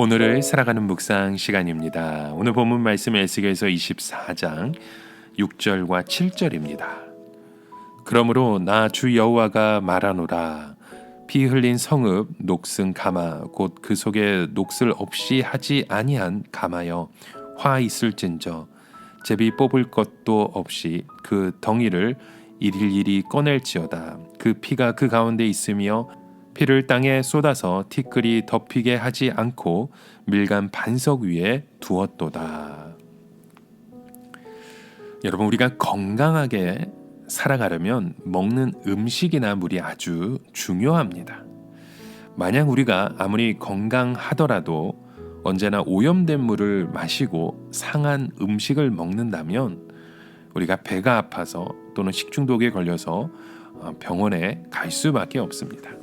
오늘을 살아가는 묵상 시간입니다. 오늘 본문 말씀 에스겔서 24장 6절과 7절입니다. 그러므로 나 주 여호와가 말하노라 피 흘린 성읍 녹슨 가마 곧 그 속에 녹슬 없이 하지 아니한 가마여 화 있을진저 제비 뽑을 것도 없이 그 덩이를 일일이 꺼낼지어다 그 피가 그 가운데 있으며 피를 땅에 쏟아서 티끌이 덮이게 하지 않고 밀간 반석 위에 두었도다. 여러분 우리가 건강하게 살아가려면 먹는 음식이나 물이 아주 중요합니다. 만약 우리가 아무리 건강하더라도 언제나 오염된 물을 마시고 상한 음식을 먹는다면 우리가 배가 아파서 또는 식중독에 걸려서 병원에 갈 수밖에 없습니다.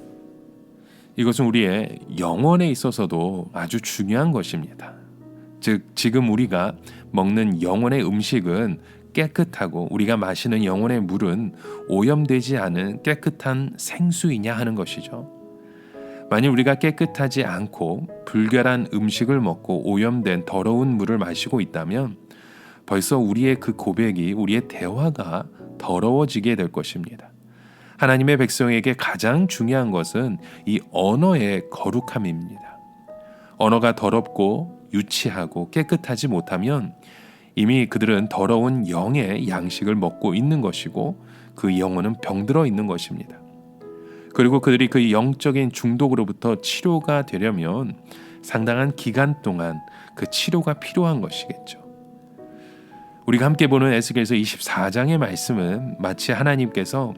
이것은 우리의 영혼에 있어서도 아주 중요한 것입니다. 즉, 지금 우리가 먹는 영혼의 음식은 깨끗하고 우리가 마시는 영혼의 물은 오염되지 않은 깨끗한 생수이냐 하는 것이죠. 만일 우리가 깨끗하지 않고 불결한 음식을 먹고 오염된 더러운 물을 마시고 있다면 벌써 우리의 그 고백이 우리의 대화가 더러워지게 될 것입니다. 하나님의 백성에게 가장 중요한 것은 이 언어의 거룩함입니다. 언어가 더럽고 유치하고 깨끗하지 못하면 이미 그들은 더러운 영의 양식을 먹고 있는 것이고 그 영혼은 병들어 있는 것입니다. 그리고 그들이 그 영적인 중독으로부터 치료가 되려면 상당한 기간 동안 그 치료가 필요한 것이겠죠. 우리가 함께 보는 에스겔서 24장의 말씀은 마치 하나님께서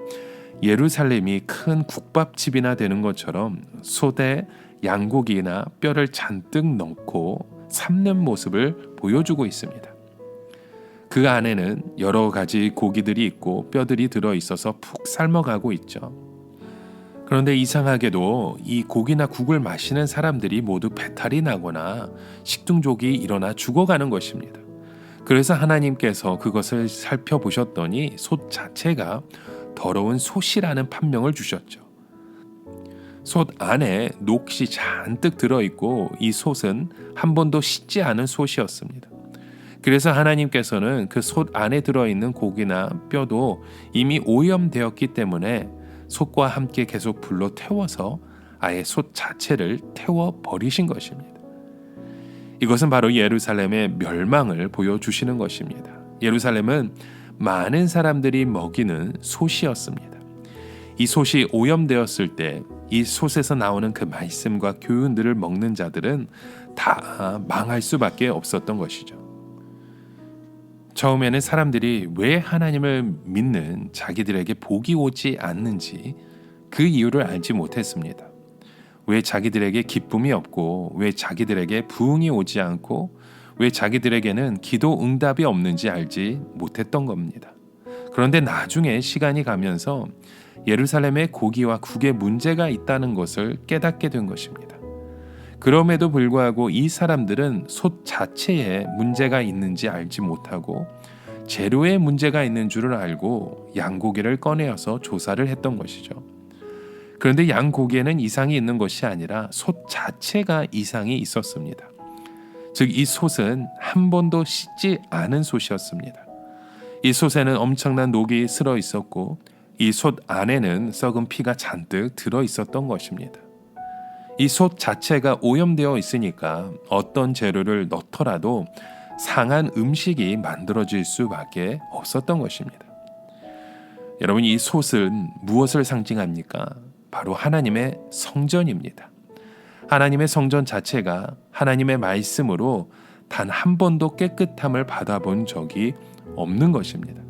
예루살렘이 큰 국밥집이나 되는 것처럼 소대 양고기나 뼈를 잔뜩 넣고 삶는 모습을 보여주고 있습니다. 그 안에는 여러 가지 고기들이 있고 뼈들이 들어 있어서 푹 삶아가고 있죠. 그런데 이상하게도 이 고기나 국을 마시는 사람들이 모두 배탈이 나거나 식중독이 일어나 죽어가는 것입니다. 그래서 하나님께서 그것을 살펴보셨더니 솥 자체가 더러운 솥이라는 판명을 주셨죠. 솥 안에 녹시 잔뜩 들어있고 이 솥은 한 번도 씻지 않은 솥이었습니다. 그래서 하나님께서는 그 솥 안에 들어있는 고기나 뼈도 이미 오염되었기 때문에 솥과 함께 계속 불로 태워서 아예 솥 자체를 태워 버리신 것입니다. 이것은 바로 예루살렘의 멸망을 보여주시는 것입니다. 예루살렘은 많은 사람들이 먹이는 솥이었습니다. 이 솥이 오염되었을 때 이 솥에서 나오는 그 말씀과 교훈들을 먹는 자들은 다 망할 수밖에 없었던 것이죠. 처음에는 사람들이 왜 하나님을 믿는 자기들에게 복이 오지 않는지 그 이유를 알지 못했습니다. 왜 자기들에게 기쁨이 없고 왜 자기들에게 부흥이 오지 않고 왜 자기들에게는 기도 응답이 없는지 알지 못했던 겁니다. 그런데 나중에 시간이 가면서 예루살렘의 고기와 국에 문제가 있다는 것을 깨닫게 된 것입니다. 그럼에도 불구하고 이 사람들은 솥 자체에 문제가 있는지 알지 못하고 재료에 문제가 있는 줄을 알고 양고기를 꺼내어서 조사를 했던 것이죠. 그런데 양고기에는 이상이 있는 것이 아니라 솥 자체가 이상이 있었습니다. 즉, 이 솥은 한 번도 씻지 않은 솥이었습니다. 이 솥에는 엄청난 녹이 슬어 있었고, 이 솥 안에는 썩은 피가 잔뜩 들어 있었던 것입니다. 이 솥 자체가 오염되어 있으니까 어떤 재료를 넣더라도 상한 음식이 만들어질 수밖에 없었던 것입니다. 여러분, 이 솥은 무엇을 상징합니까? 바로 하나님의 성전입니다. 하나님의 성전 자체가 하나님의 말씀으로 단 한 번도 깨끗함을 받아본 적이 없는 것입니다.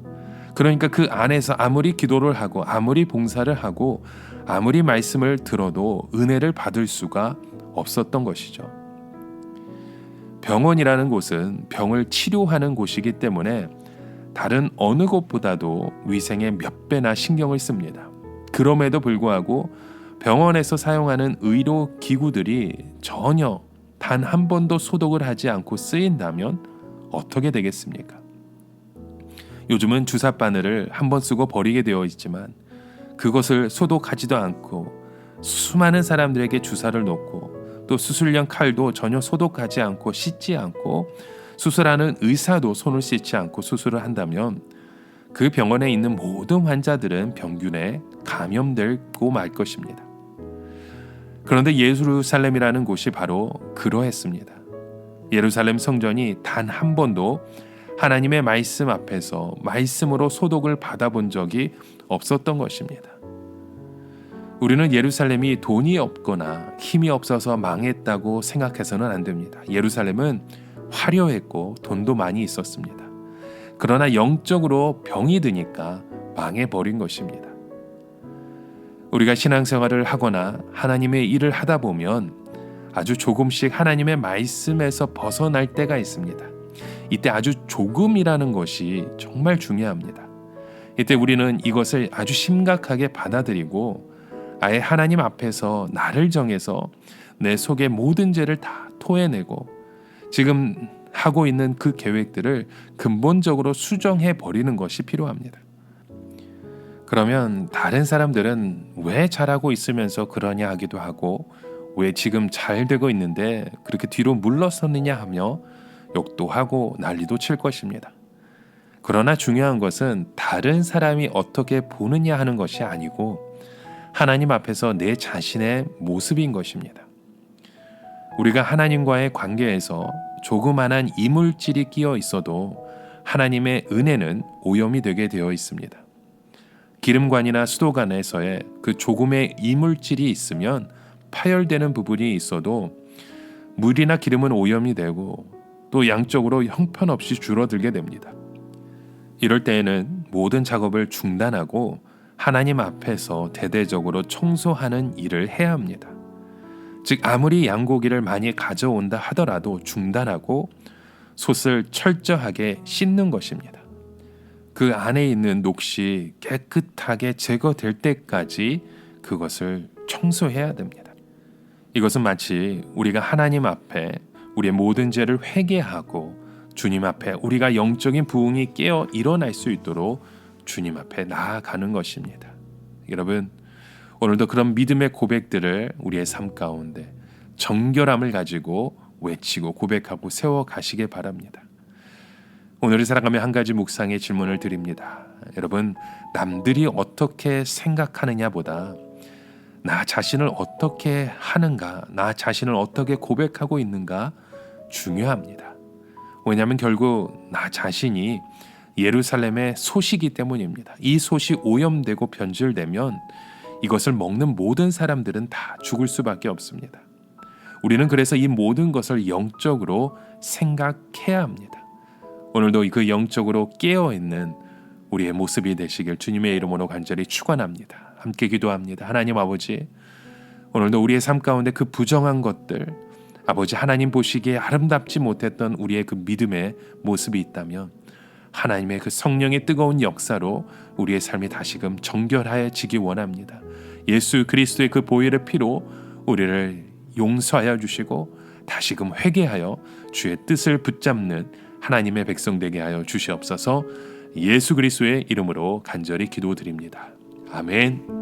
그러니까 그 안에서 아무리 기도를 하고 아무리 봉사를 하고 아무리 말씀을 들어도 은혜를 받을 수가 없었던 것이죠. 병원이라는 곳은 병을 치료하는 곳이기 때문에 다른 어느 곳보다도 위생에 몇 배나 신경을 씁니다. 그럼에도 불구하고 병원에서 사용하는 의료 기구들이 전혀 단 한 번도 소독을 하지 않고 쓰인다면 어떻게 되겠습니까? 요즘은 주사 바늘을 한 번 쓰고 버리게 되어 있지만 그것을 소독하지도 않고 수많은 사람들에게 주사를 놓고 또 수술용 칼도 전혀 소독하지 않고 씻지 않고 수술하는 의사도 손을 씻지 않고 수술을 한다면 그 병원에 있는 모든 환자들은 병균에 감염되고 말 것입니다. 그런데 예루살렘이라는 곳이 바로 그러했습니다. 예루살렘 성전이 단 한 번도 하나님의 말씀 앞에서 말씀으로 소독을 받아본 적이 없었던 것입니다. 우리는 예루살렘이 돈이 없거나 힘이 없어서 망했다고 생각해서는 안 됩니다. 예루살렘은 화려했고 돈도 많이 있었습니다. 그러나 영적으로 병이 드니까 망해버린 것입니다. 우리가 신앙생활을 하거나 하나님의 일을 하다 보면 아주 조금씩 하나님의 말씀에서 벗어날 때가 있습니다. 이때 아주 조금이라는 것이 정말 중요합니다. 이때 우리는 이것을 아주 심각하게 받아들이고 아예 하나님 앞에서 나를 정해서 내 속의 모든 죄를 다 토해내고 지금 하고 있는 그 계획들을 근본적으로 수정해 버리는 것이 필요합니다. 그러면 다른 사람들은 왜 잘하고 있으면서 그러냐 하기도 하고 왜 지금 잘 되고 있는데 그렇게 뒤로 물러섰느냐 하며 욕도 하고 난리도 칠 것입니다. 그러나 중요한 것은 다른 사람이 어떻게 보느냐 하는 것이 아니고 하나님 앞에서 내 자신의 모습인 것입니다. 우리가 하나님과의 관계에서 조그만한 이물질이 끼어 있어도 하나님의 은혜는 오염이 되게 되어 있습니다. 기름관이나 수도관에서의 그 조금의 이물질이 있으면 파열되는 부분이 있어도 물이나 기름은 오염이 되고 또 양적으로 형편없이 줄어들게 됩니다. 이럴 때에는 모든 작업을 중단하고 하나님 앞에서 대대적으로 청소하는 일을 해야 합니다. 즉 아무리 양고기를 많이 가져온다 하더라도 중단하고 솥을 철저하게 씻는 것입니다. 그 안에 있는 녹시 깨끗하게 제거될 때까지 그것을 청소해야 됩니다. 이것은 마치 우리가 하나님 앞에 우리의 모든 죄를 회개하고 주님 앞에 우리가 영적인 부흥이 깨어 일어날 수 있도록 주님 앞에 나아가는 것입니다. 여러분, 오늘도 그런 믿음의 고백들을 우리의 삶 가운데 정결함을 가지고 외치고 고백하고 세워 가시길 바랍니다. 오늘을 살아가며 한 가지 묵상의 질문을 드립니다. 여러분, 남들이 어떻게 생각하느냐보다 나 자신을 어떻게 하는가, 나 자신을 어떻게 고백하고 있는가 중요합니다. 왜냐하면 결국 나 자신이 예루살렘의 소식이 때문입니다. 이 소식 오염되고 변질되면 이것을 먹는 모든 사람들은 다 죽을 수밖에 없습니다. 우리는 그래서 이 모든 것을 영적으로 생각해야 합니다. 오늘도 그 영적으로 깨어 있는 우리의 모습이 되시길 주님의 이름으로 간절히 축원합니다. 함께 기도합니다. 하나님 아버지, 오늘도 우리의 삶 가운데 그 부정한 것들, 아버지 하나님 보시기에 아름답지 못했던 우리의 그 믿음의 모습이 있다면 하나님의 그 성령의 뜨거운 역사로 우리의 삶이 다시금 정결하여지기 원합니다. 예수 그리스도의 그 보혈의 피로 우리를 용서하여 주시고 다시금 회개하여 주의 뜻을 붙잡는 하나님의 백성 되게 하여 주시옵소서. 예수 그리스도의 이름으로 간절히 기도드립니다. 아멘.